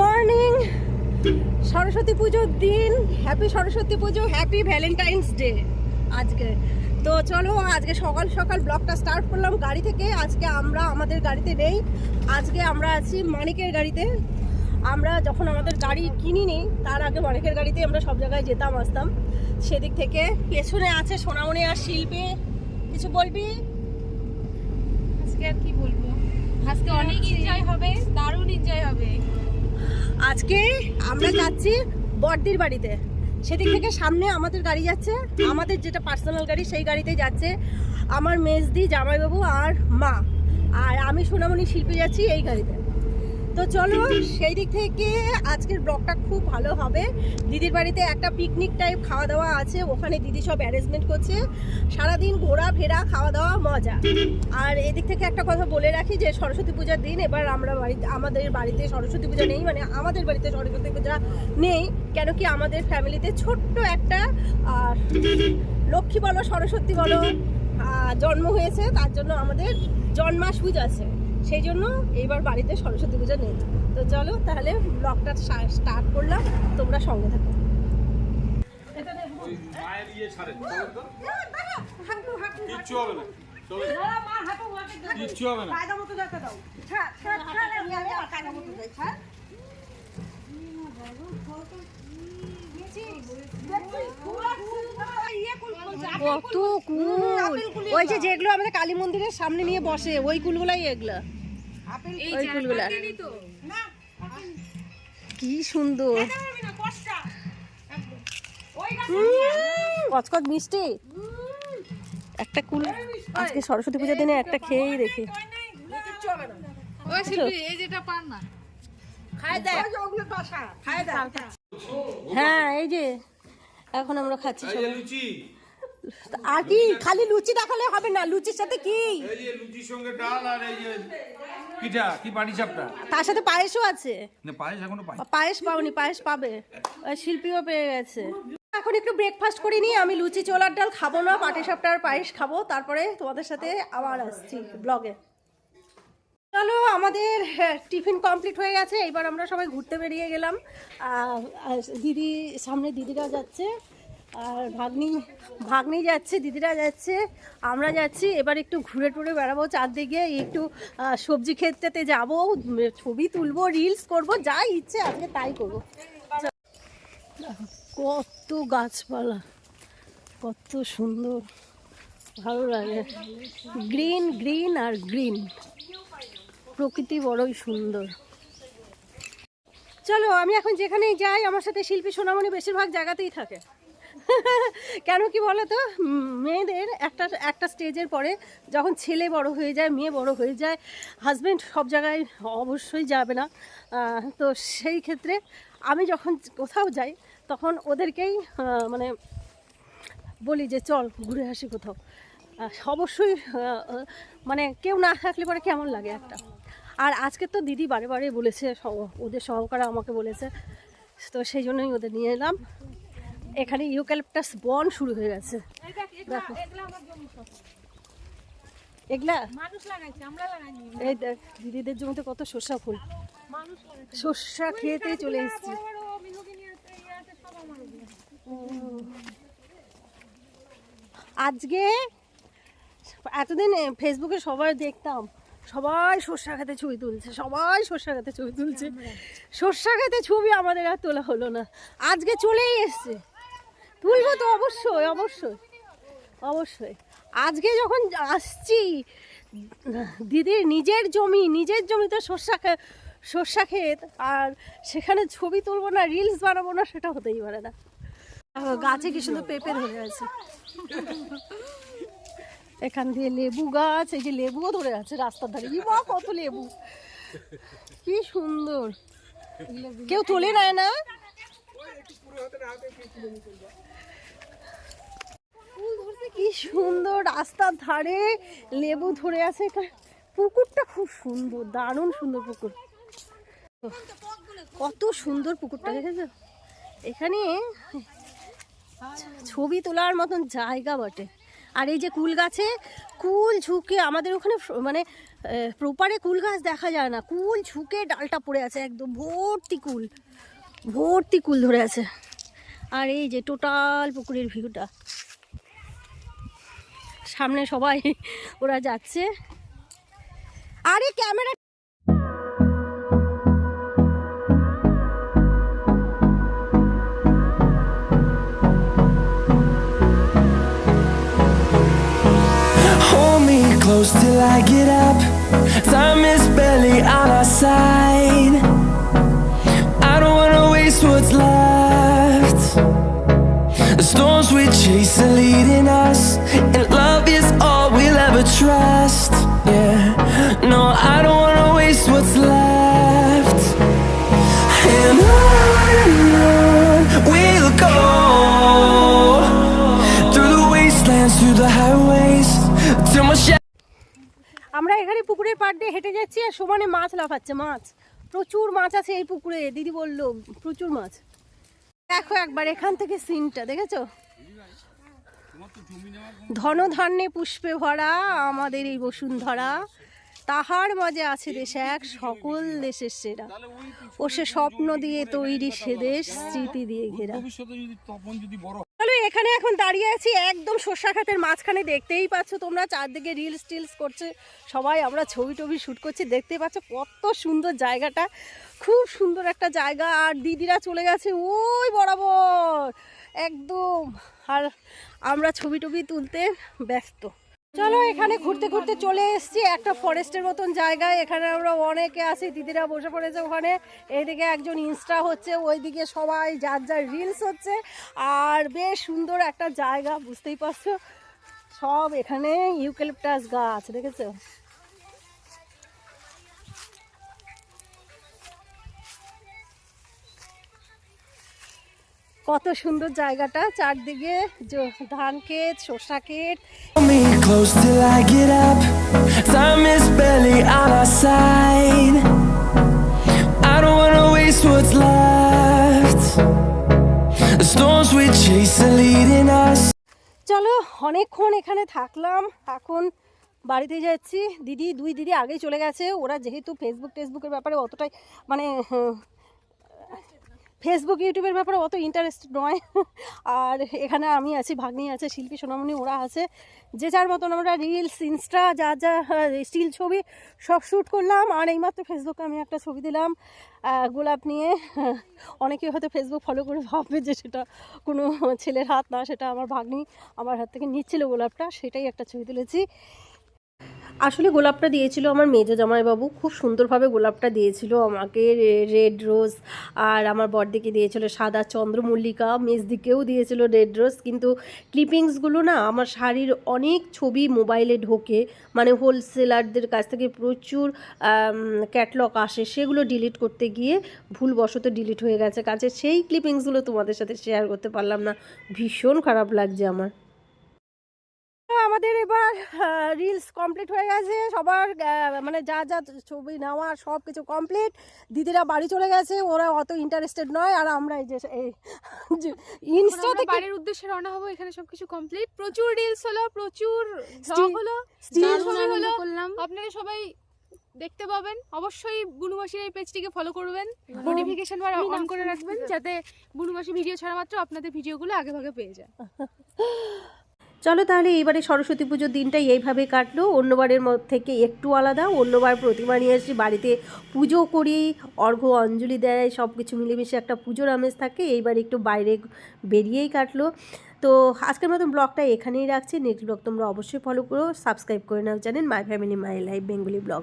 Morning Saraswati পুজোর দিন। Happy Saraswati পুজো happy Valentine's day আজকে। তো চলো আজকে সকাল সকাল ব্লগটা স্টার্ট করলাম গাড়ি থেকে। আজকে আমরা আমাদের গাড়িতে নেই। আজকে আমরা আছি মানিকের গাড়িতে। আমরা যখন আমাদের গাড়ি কিনিনি তার আগে মানিকের গাড়িতে আমরা সব জায়গায় যেতাম আসতাম। সেদিক থেকে পেছনে আছে সোনামণি আর শিল্পী। কিছু বলবি? আজকে আর কি বলব? আজকে অনেক এনজয় হবে দারুণ এনজয় হবে। আজকে আমরা যাচ্ছি বড়দির বাড়িতে। সেদিক থেকে সামনে আমাদের গাড়ি যাচ্ছে আমাদের যেটা পার্সোনাল গাড়ি সেই গাড়িতে যাচ্ছে আমার মেজদি জামাইবাবু আর মা। আর আমি সোনামণি শিল্পী যাচ্ছি এই গাড়িতে। তো চলো সেই দিক থেকে আজকের ব্লগটা খুব ভালো হবে। দিদির বাড়িতে একটা পিকনিক টাইপ খাওয়া দাওয়া আছে ওখানে দিদি সব অ্যারেঞ্জমেন্ট করছে। সারাদিন ঘোরা ফেরা খাওয়া দাওয়া মজা। আর এদিক থেকে একটা কথা বলে রাখি যে সরস্বতী পূজার দিন এবার আমরা বাড়িতে আমাদের বাড়িতে সরস্বতী পূজা নেই মানে আমাদের বাড়িতে সরস্বতী পূজা নেই কেন কি আমাদের ফ্যামিলিতে ছোট্ট একটা লক্ষ্মী বলো সরস্বতী বলো জন্ম হয়েছে তার জন্য আমাদের জন্মাসুজ আছে। সেই জন্য এইবার বাড়িতে সরস্বতী পূজা নেই। তো চলো তাহলে ব্লগটা স্টার্ট করলাম তোমরা সঙ্গে থাকো। ওই মায়ের ছাড়েন চলেন তো। কিচ্ছু হবে না কিচ্ছু হবে না। কত কুল। ওই যে যেগুলো আমাদের কালী মন্দিরের সামনে নিয়ে বসে ওই কুলগুলাই এগুলো। ওই ফুলগুলা। কি সুন্দর। কচকচ মিষ্টি। একটা কুল আজকে সরস্বতী পূজার দিনে একটা খেয়েই দেখি। না। হ্যাঁ এই যে এখন আমরা খাচ্ছি আর কি খালি লুচি দেখালে হবে না লুচির সাথে কি? লুচির সঙ্গে ডাল আর এই যে পিঠা কি পাটি সাপটা তার সাথে পায়েসও আছে। না পায়েস এখনও পাই পায়েস পাওনি পায়েস পাবে। শিল্পীও পেয়ে গেছে। এখন একটু ব্রেকফাস্ট করে নিই আমি লুচি ছোলার ডাল খাব না পাটি সাপটার পায়েস খাব। তারপরে তোমাদের সাথে আবার আসছি ব্লগে চলো আমাদের হ্যাঁ, টিফিন কমপ্লিট হয়ে গেছে। এবার আমরা সবাই ঘুরতে বেরিয়ে গেলাম। দিদি সামনে দিদিরা যাচ্ছে। আর ভাগ্নি ভাগ্নি যাচ্ছে, দিদিরা যাচ্ছে, আমরা যাচ্ছি, এবার একটু ঘুরে টুরে বেড়াবো চারদিকে, একটু সবজি ক্ষেত্রেতে যাব, ছবি তুলবো রিলস করব, যা ইচ্ছে আজকে তাই করব। কত গাছপালা, কত সুন্দর, ভালো লাগে। গ্রিন গ্রিন আর গ্রিন প্রকৃতি বড়ই সুন্দর। চলো, আমি এখন যেখানেই যাই, আমার সাথে শিল্পী সোনামণি বেশিরভাগ জায়গাতেই থাকে। কেন কি বলো তো মেয়েদের একটা একটা স্টেজের পরে যখন ছেলে বড় হয়ে যায়, মেয়ে বড় হয়ে যায় হাজব্যান্ড সব জায়গায় অবশ্যই যাবে না। তো সেই ক্ষেত্রে আমি যখন কোথাও যাই, তখন ওদেরকেই মানে বলি যে, চল ঘুরে আসি কোথাও। অবশ্যই মানে কেউ না থাকলে পরে কেমন লাগে একটা। আর আজকে তো দিদি বারে বারে বলেছে ওদের সহকারে আমাকে বলেছে। তো সেই জন্যই ওদের নিয়ে এলাম। এখানে ইউক্যালিপটাস বন শুরু হয়ে গেছে। দেখো এগুলা এই দেখ দিদিদের জমিতে কত সর্ষা ফুল। সর্ষা খেতে চলে এসেছি। আজকে এতদিন ফেসবুকে সবাই দেখতাম সবাই সর্ষা খেতে ছবি তুলছে সবাই সর্ষা খেতে ছবি তুলছে। সর্ষা খেতে ছবি আমাদের আর তোলা হলো না। আজকে চলেই এসছে। তুলবো তো অবশ্যই অবশ্যই অবশ্যই। আজকে যখন আসছি দিদির নিজের জমি নিজের জমিতে সর্ষা সর্ষা ক্ষেত আর সেখানে ছবি তুলবো না রিলস বানাবো না সেটা হতেই পারে না। গাছে কি সুন্দর পেঁপে ধরে আছে? এখান দিয়ে লেবু গাছ এই যে লেবুও ধরে আছে রাস্তার ধারে। বাবা, কত লেবু। কি সুন্দর। কেউ তোলে নেয় না? সুন্দর রাস্তার ধারে লেবু ধরে আছে পুকুরটা খুব সুন্দর, দারুণ সুন্দর পুকুর। কত সুন্দর পুকুরটা, দেখেছ? এখানে ছবি তোলার মতন জায়গা বটে। আর এই যে কুল গাছে, কুল ঝুঁকে আমাদের ওখানে মানে প্রপারে কুল গাছ দেখা যায় না। কুল ঝুঁকে ডালটা পড়ে আছে, একদম ভর্তি কুল। ভর্তি কুল ধরে আছে। আর এই যে টোটাল পুকুরের ভিউটা। সামনে সবাই ওরা যাচ্ছে আরে camera close till I get up. Time is barely on our side. I don't wanna waste what's left. The storms we chase are leading us, পুকুরের পাড় দিয়ে হেঁটে যাচ্ছি আর সমানে মাছ লাফাচ্ছে, মাছ। প্রচুর মাছ আছে এই পুকুরে, দিদি বলল, প্রচুর মাছ। দেখো একবার এখান থেকে সিনটা, দেখেছ? ধন ধান্যে পুষ্পে ভরা আমাদের এই বসুন্ধরা। তাহার মাঝে আছে দেশ এক, সকল দেশের সেরা। ও সে স্বপ্ন দিয়ে তৈরি সে দেশ, স্মৃতি দিয়ে ঘেরা। এখানে এখন দাঁড়িয়ে আছি একদম সর্ষা খাতের মাঝখানে, দেখতেই পাচ্ছ তোমরা, চারদিকে রিলস টিলস করছে, সবাই আমরা ছবি টবি শ্যুট করছি দেখতে পাচ্ছ কত সুন্দর জায়গাটা, খুব সুন্দর একটা জায়গা, আর দিদিরা চলে গেছে, ওই বরাবর, একদম, আর আমরা ছবি টবি তুলতে ব্যস্ত। চলো এখানে ঘুরতে ঘুরতে চলে এসেছি, একটা ফরেস্টের মতন জায়গায়। এখানে আমরা অনেকে আছি, দিদিরা বসে পড়েছে ওখানে। এইদিকে একজন ইনস্টা হচ্ছে, ওইদিকে সবাই যার যার রিলস হচ্ছে। আর বেশ সুন্দর একটা জায়গা, বুঝতেই পারছ? সব এখানে ইউক্যালিপটাস গাছ, দেখেছ? কত সুন্দর জায়গাটা, চারদিকে ধান ক্ষেত শসা ক্ষেত। Close till I get up. Time is barely on our side. I don't wanna waste what's left. The storms we chase are leading us. চলো অনেকক্ষণ এখানে থাকলাম এখন বাড়িতে যাচ্ছি দিদি দুই দিদি আগেই চলে গেছে ওরা যেহেতু ফেসবুক টেসবুকের ব্যাপারে অতটাই মানে ফেসবুক ইউটিউবের ব্যাপারে অত ইন্টারেস্ট নয়। আর এখানে আমি আছি, ভাগ্নি আছে, শিল্পী, সোনামণি, ওরা আছে। যে যার মতন আমরা রিলস ইনস্টা যা যা স্টিল ছবি সব শ্যুট করলাম। আর এইমাত্র ফেসবুকে আমি একটা ছবি দিলাম গোলাপ নিয়ে। অনেকে হয়তো ফেসবুক ফলো করে ভাববে যে সেটা কোনো ছেলের হাত না, সেটা আমার ভাগ্নি আমার হাত থেকে নিচ্ছিল গোলাপটা, সেটাই একটা ছবি তুলেছি। আসলে গোলাপটা দিয়েছিল আমার মেজো জামাইবাবু। খুব সুন্দরভাবে গোলাপটা দিয়েছিল আমাকে রেড রোজ, আর আমার বরদিকে দিয়েছিল সাদা চন্দ্রমল্লিকা, মেজদিকেও দিয়েছিল রেড রোজ। কিন্তু ক্লিপিংসগুলো না, আমার শাড়ির অনেক ছবি মোবাইলে ঢোকে। মানে হোলসেলারদের কাছ থেকে প্রচুর ক্যাটলগ আসে, সেগুলো ডিলিট করতে গিয়ে ভুলবশত ডিলিট হয়ে গেছে কাছে সেই ক্লিপিংসগুলো তোমাদের সাথে শেয়ার করতে পারলাম না। ভীষণ খারাপ লাগছে আমার। এবার রিলস কমপ্লিট হয়ে গেছে। সবার মানে যা যা ছবি নেওয়া সব কিছু কমপ্লিট দিদিরা বাড়ি চলে গেছে ওরা অত ইন্টারেস্টেড নয়। আর আমরা এই যে এই ইনস্টা থেকে বাড়ির উদ্দেশ্যে রওনা হব এখানে সবকিছু কমপ্লিট প্রচুর রিলস হলো প্রচুর হলো হলো। করলাম। আপনারা সবাই দেখতে পাবেন। অবশ্যই বুনুমাসির এই পেজটিকে ফলো করবেন। নোটিফিকেশন বার অন করে রাখবেন যাতে বুনুমাসি ভিডিও ছাড়া মাত্র আপনাদের ভিডিওগুলো আগে ভাগে পেয়ে যায়। চলো তাহলে এইবারে সরস্বতী পুজোর দিনটাই এইভাবে কাটলো। অন্যবারের থেকে একটু আলাদা। অন্যবার প্রতিমা নিয়ে আসি বাড়িতে পুজো করি অর্ঘ অঞ্জলি দেয় সব কিছু মিলেমিশে একটা পুজোর আমেজ থাকে। এইবার একটু বাইরে বেরিয়েই কাটলো। তো আজকের মতন ব্লগটা এখানেই রাখছি। নেক্সট ব্লগ তোমরা অবশ্যই ফলো করো। সাবস্ক্রাইব করে নাও জানেন my family my life Bengali vlog